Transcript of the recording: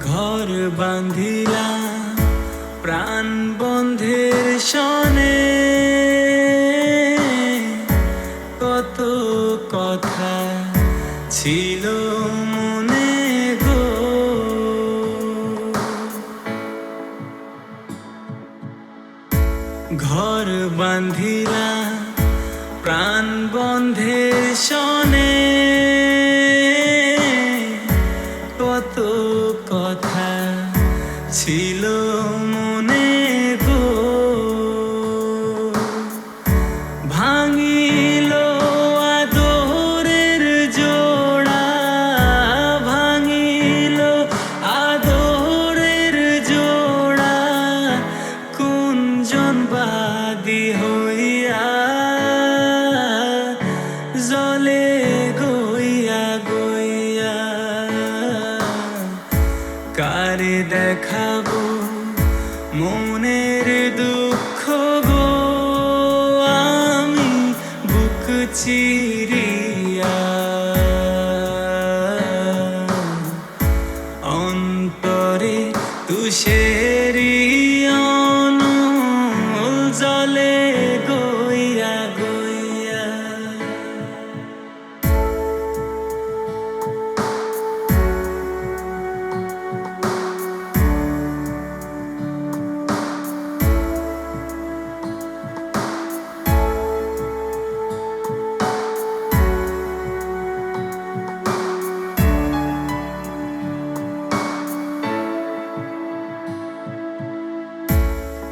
ঘর বাঁধিলা প্রাণ বন্ধের সনে। কত কথা ছিল ঘর বাঁধিলা প্রাণ বন্ধের সনে। বাদি হইয়া জলে গইয়া গইয়া কারে দেখাবো মনের দুঃখ গো? আমি বুক চিরিয়া